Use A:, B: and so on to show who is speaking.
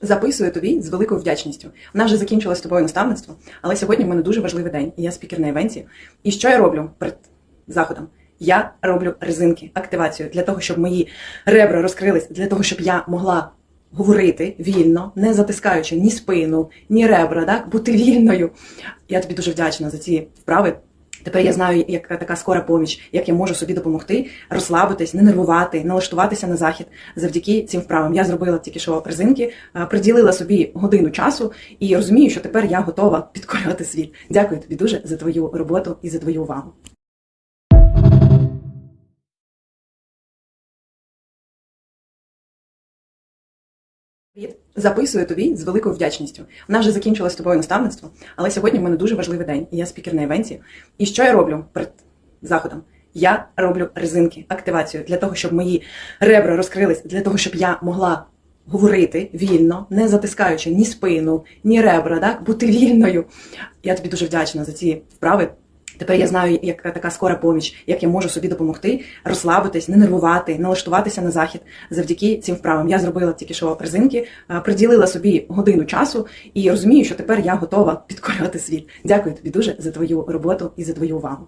A: Записую тобі з великою вдячністю. Нас вже закінчилось з тобою наставництво, але сьогодні в мене дуже важливий день. і Я спікер на івенті. І що я роблю перед заходом? Я роблю резинки, активацію для того, щоб мої ребра розкрились, для того, щоб я могла говорити вільно, не затискаючи ні спину, ні ребра, так? бути вільною. Я тобі дуже вдячна за ці вправи. Тепер я знаю, яка така скора поміч, як я можу собі допомогти розслабитись, не нервувати, налаштуватися на захід завдяки цим вправам. Я зробила тільки що резинки, е, приділила собі годину часу і розумію, що тепер я готова підкорювати світ. Дякую тобі дуже за твою роботу і за твою увагу. Привіт. Записую тобі з великою вдячністю. У нас вже закінчилось з тобою наставництво, але сьогодні в мене дуже важливий день, і я спікер на івенті. І що я роблю перед заходом? Я роблю резинки, активацію для того, щоб мої ребра розкрились, для того, щоб я могла говорити вільно, не затискаючи ні спину, ні ребра, так? бути вільною. Я тобі дуже вдячна за ці вправи. Тепер я знаю, яка така скора поміч, як я можу собі допомогти розслабитись, не нервувати, налаштуватися на захід завдяки цим вправам. Я зробила тільки що резинки, е, приділила собі годину часу і розумію, що тепер я готова підкорювати світ. Дякую тобі дуже за твою роботу і за твою увагу.